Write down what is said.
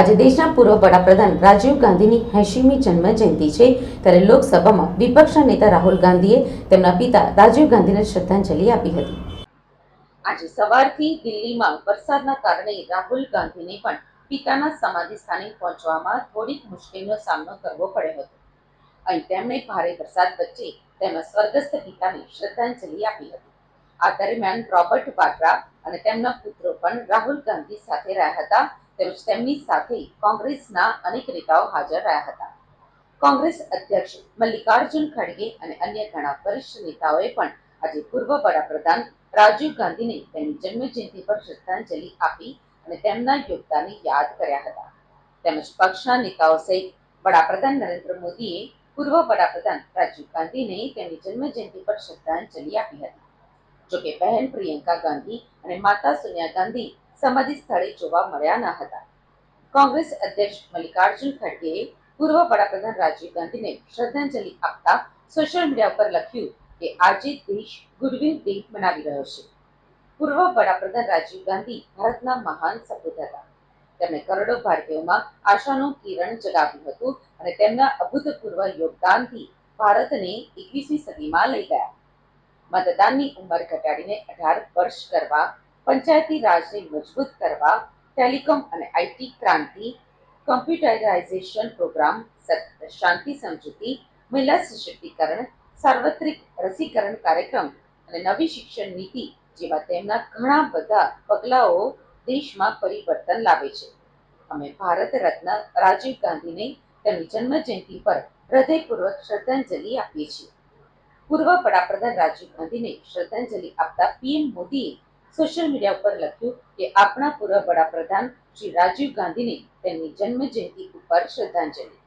આજે દેશના પૂર્વ વડાપ્રધાન રાજીવ ગાંધીની એંશીમી જન્મ જયંતિ છે. ત્યારે લોકસભામાં વિપક્ષના નેતા રાહુલ ગાંધીએ તેમના પિતા રાજીવ ગાંધીને શ્રદ્ધાંજલિ આપી હતી. આજે સવારથી દિલ્હીમાં વરસાદના કારણે રાહુલ ગાંધીને પણ પિતાના સમાધિ સ્થાને પહોંચવામાં થોડીક મુશ્કેલીનો સામનો કરવો પડ્યો હતો. અહીં તેમણે ભારે વરસાદ વચ્ચે તેમના સ્વર્ગસ્થ પિતાને શ્રદ્ધાંજલિ આપી હતી. આ દરમિયાન રોબર્ટ વાડ્રા અને તેમના પુત્રો પણ રાહુલ ગાંધી સાથે રહ્યા હતા. તેમજ તેમની સાથે કોંગ્રેસના અનેક નેતાઓ હાજર રહ્યા હતા. કોંગ્રેસ અધ્યક્ષ મલ્લિકાર્જુન ખડગે અને અન્ય ઘણા વરિષ્ઠ નેતાઓએ પણ આજે પૂર્વ વડાપ્રધાન રાજીવ ગાંધીને તેમની જન્મજયંતિ પર શ્રદ્ધાંજલિ આપી અને તેમના યોગદાનને યાદ કર્યા હતા. તેમજ પક્ષના નેતાઓ સહિત વડાપ્રધાન નરેન્દ્ર મોદીએ પૂર્વ વડાપ્રધાન રાજીવ ગાંધીને તેમની જન્મજયંતિ પર શ્રદ્ધાંજલિ આપી હતી. જોકે બહેન પ્રિયંકા ગાંધી અને માતા સોનિયા ગાંધી સમાધિ સ્થળે જોવા મળ્યા ન હતા. કોંગ્રેસ અધ્યક્ષ મલ્લિકાર્જુન ખડગેએ પૂર્વ વડાપ્રધાન રાજીવ ગાંધીને શ્રદ્ધાંજલિ આપતા સોશિયલ મીડિયા પર લખ્યું કે આજે દેશ ગુડવિલ ડે મનાવી રહ્યો છે. પૂર્વ વડાપ્રધાન રાજીવ ગાંધી ભારતના મહાન સપૂત હતા. તેમણે કરોડો ભારતીયોમાં આશાનું કિરણ જગાવ્યું હતું અને તેમના અભૂતપૂર્વ યોગદાનથી ભારતને એકવીસમી સદીમાં લઈ ગયા. મતદાનની ઉંમર ઘટાડીને અઢાર વર્ષ કરવા પંચાયતી રાજને મજબૂત કરવા, ટેલિકોમ અને આઈટી ક્રાંતિ, કમ્પ્યુટરાઇઝેશન પ્રોગ્રામ શાંતિ સમજૂતી, મહિલા સશક્તિકરણ, સાર્વત્રિક રસીકરણ કાર્યક્રમ અને નવી શિક્ષણ નીતિ જેવા તેમના ઘણા બધા પગલાઓ દેશમાં પરિવર્તન લાવે છે. અમે ભારત રત્ન રાજીવ ગાંધીને તેમની જન્મ જયંતિ પર હૃદયપૂર્વક શ્રદ્ધાંજલિ આપીએ છીએ. પૂર્વ વડાપ્રધાન રાજીવ ગાંધીને શ્રદ્ધાંજલિ આપતા પીએમ મોદીએ સોશિયલ મીડિયા ઉપર લખ્યું કે આપણા પૂર્વ વડાપ્રધાન શ્રી રાજીવ ગાંધીને તેમની જન્મ જયંતિ ઉપર શ્રદ્ધાંજલિ.